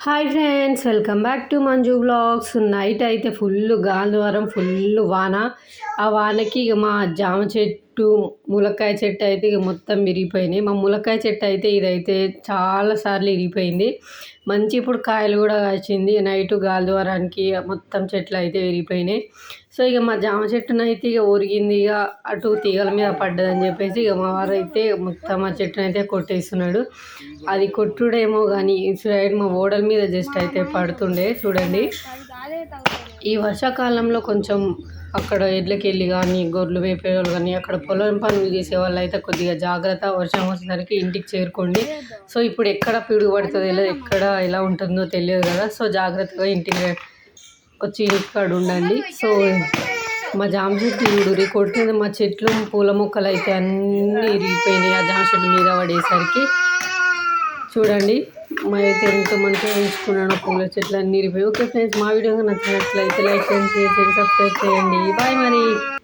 Hi friends welcome back to Manju blogs night అయితే full గాలివారం full వాన. ఆ వానకి ఇక మా జామ చెట్టు ములక్కాయ చెట్టు అయితే ఇక మొత్తం విరిగిపోయినాయి. మా ములక్కాయ చెట్టు అయితే ఇదైతే చాలా సార్లు విరిగిపోయింది. మంచి ఇప్పుడు కాయలు కూడా కాచింది. నైట్ గాలివారానికి మొత్తం చెట్లు అయితే విరిగిపోయినాయి. సో ఇక మా జామ చెట్టునైతే ఇక ఒరిగింది. ఇక అటు తీగల మీద పడ్డదని చెప్పేసి ఇక మా వారు అయితే మొత్తం ఆ చెట్టును అయితే కొట్టేస్తున్నాడు. అది కొట్టుడేమో కానీ సైడ్ మా ఓడల మీద జస్ట్ అయితే పడుతుండే. చూడండి. ఈ వర్షాకాలంలో కొంచెం అక్కడ ఎడ్లకి వెళ్ళి కానీ గొర్రెలు మేపేవాళ్ళు కానీ అక్కడ పొలం పనులు చేసే వాళ్ళు అయితే కొద్దిగా జాగ్రత్త వర్షం వచ్చేసరికి ఇంటికి చేరుకోండి. సో ఇప్పుడు ఎక్కడ పిడుగు పడుతుందో తెలియదు ఎక్కడ ఎలా ఉంటుందో తెలియదు కదా. సో జాగ్రత్తగా ఇంటికి వచ్చి ఇంటికాడ ఉండండి. సో మా జామ చెట్టు చూడురి కొట్టింది మా చెట్లు పూల మొక్కలు అయితే అన్నీ ఇరిగిపోయినాయి ఆ జామ చెట్టు మీద పడేసరికి. చూడండి. అయితే ఎంతో మంచిగా ఉంచుకున్నాను. పూల చెట్లు అన్ని ఇరిపోయి ఓకే ఫ్రెండ్స్ మా వీడియో నచ్చినట్లయితే లైక్ చేయండి షేర్ చేయండి సబ్స్క్రైబ్ చేయండి. బాయ్ మరి.